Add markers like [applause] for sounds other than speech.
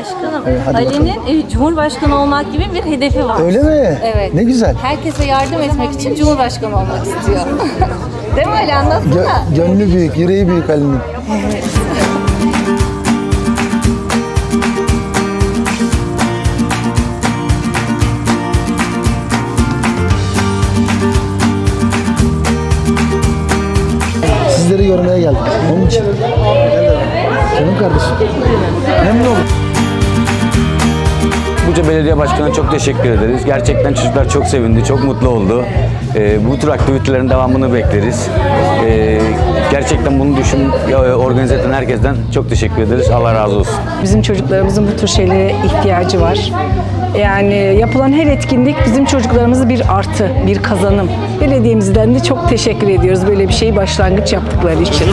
Başkanım, Evet, hadi Ali'nin e, Cumhurbaşkanı olmak gibi bir hedefi var. Öyle mi? Evet. Ne güzel. Herkese yardım etmek için Cumhurbaşkanı olmak istiyor. [laughs] Değil mi Ali anlatsana? Gö- gönlü büyük, yüreği büyük Ali'nin. Sizleri görmeye geldim. Onun için. Canım kardeşim. Memnun oldum. Buca Belediye Başkanı'na çok teşekkür ederiz. Gerçekten çocuklar çok sevindi, çok mutlu oldu. Ee, bu tür aktivitelerin devamını bekleriz. Ee, gerçekten bunu düşün, e, organize eden herkesten çok teşekkür ederiz. Allah razı olsun. Bizim çocuklarımızın bu tür şeylere ihtiyacı var. Yani yapılan her etkinlik bizim çocuklarımıza bir artı, bir kazanım. Belediyemizden de çok teşekkür ediyoruz böyle bir şeyi başlangıç yaptıkları için.